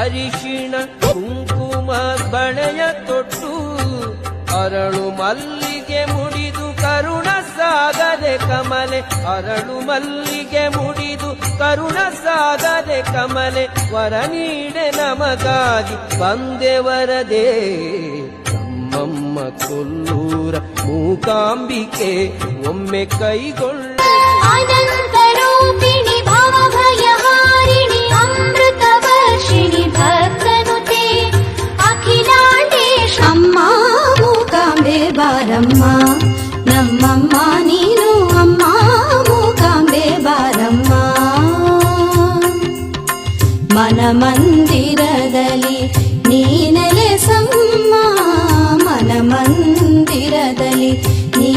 ಅರಿಶಿಣ, ಕುಂಕುಮ, ಬಳೆಯ ತೊಟ್ಟು, ಅರಳು ಮಲ್ಲಿಗೆ ಮುಡಿದು ಕರುಣ ಸಾಗದೆ ಕಮಲೆ. ಅರಳು ಮಲ್ಲಿಗೆ ಮುಡಿದು ಕರುಣ ಸಾಗದೆ ಕಮಲೆ. ವರ ನೀಡೆ ನಮಗಾಗಿ ಬಂದೆ ವರದೆ ನಮ್ಮಮ್ಮ ಕೊಲ್ಲೂರ ಮೂಕಾಂಬಿಕೆ ಒಮ್ಮೆ ಕೈಗೊಳ್ಳ. ಬಾರಮ್ಮ ನಮ್ಮಮ್ಮ ನೀನು ಅಮ್ಮ ಮೂಕಾಂಬೆ ಬಾರಮ್ಮ ಮನ ಮಂದಿರದಲ್ಲಿ ನೀನೆಲೆ ಸಮ್ಮ ಮನ ಮಂದಿರದಲ್ಲಿ ನೀ